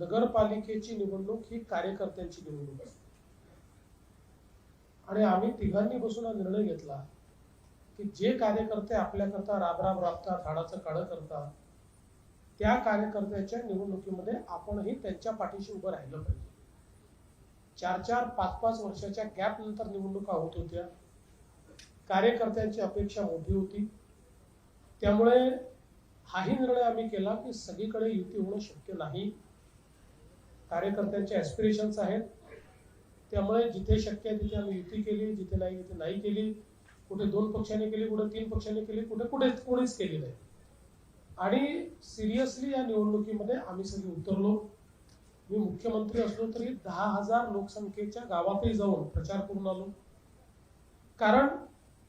नगरपालिकेची निवडणूक ही कार्यकर्त्यांची निवडणूक असते. आणि आम्ही तिघांनी बसून हा निर्णय घेतला की जे कार्यकर्ते आपल्याकरता राबराब राबतात हाडाचं काळं करतात त्या कार्यकर्त्याच्या निवडणुकीमध्ये आपणही त्यांच्या पाठीशी उभं राहिलं पाहिजे. चार चार पाच पाच वर्षाच्या गॅप नंतर निवडणुका होत होत्या. कार्यकर्त्यांची अपेक्षा मोठी होती. त्यामुळे हाही निर्णय आम्ही केला की सगळीकडे युती होणं शक्य नाही. कार्यकर्त्यांचे ॲस्पिरेशन्स आहेत. त्यामुळे जिथे शक्य आहे तिथे आम्ही युती केली जिथे नाही तिथे नाही केली. कुठे दोन पक्षांनी केली कुठे तीन पक्षांनी केली कुठे कुठे कोणीच केली नाही. आणि सिरियसली या निवडणुकीमध्ये आम्ही सगळे उतरलो. मी मुख्यमंत्री असलो तरी दहा हजार लोकसंख्येच्या गावातही जाऊन प्रचार करून आलो. कारण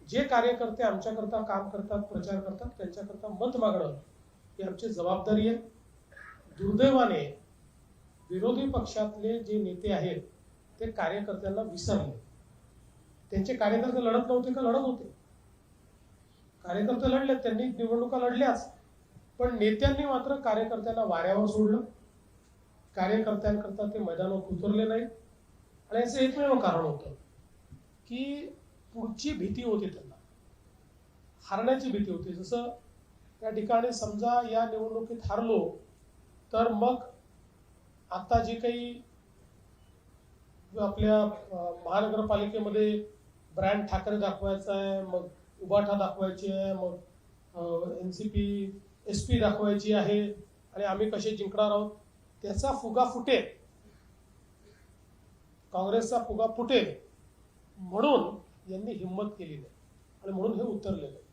जे कार्यकर्ते आमच्याकरता काम करतात प्रचार करतात त्यांच्याकरता मत मागणं ही आमची जबाबदारी आहे. दुर्दैवाने विरोधी पक्षातले जे नेते आहेत ते कार्यकर्त्यांना विसरले. त्यांचे कार्यकर्ते लढत नव्हते का? लढत होते. कार्यकर्ते लढले त्यांनी निवडणुका लढल्याच. पण नेत्यांनी मात्र कार्यकर्त्यांना वाऱ्यावर सोडलं. कार्यकर्त्यांकरता ते मैदानावर उतरले नाही आणि याचं एकमेव कारण होतं की पुढची भीती होती त्यांना. हारण्याची भीती होती. जसं त्या ठिकाणी समजा या निवडणुकीत हारलो तर मग आता जे काही आपल्या महानगरपालिकेमध्ये ब्रँड ठाकरे दाखवायचा आहे मग उबाठा दाखवायची आहे मग N C P S P दाखवायची आहे आणि आम्ही कसे जिंकणार आहोत त्याचा फुगा फुटेल काँग्रेसचा फुगा फुटेल म्हणून यांनी हिंमत केली नाही आणि म्हणून हे उतरलेलं आहे.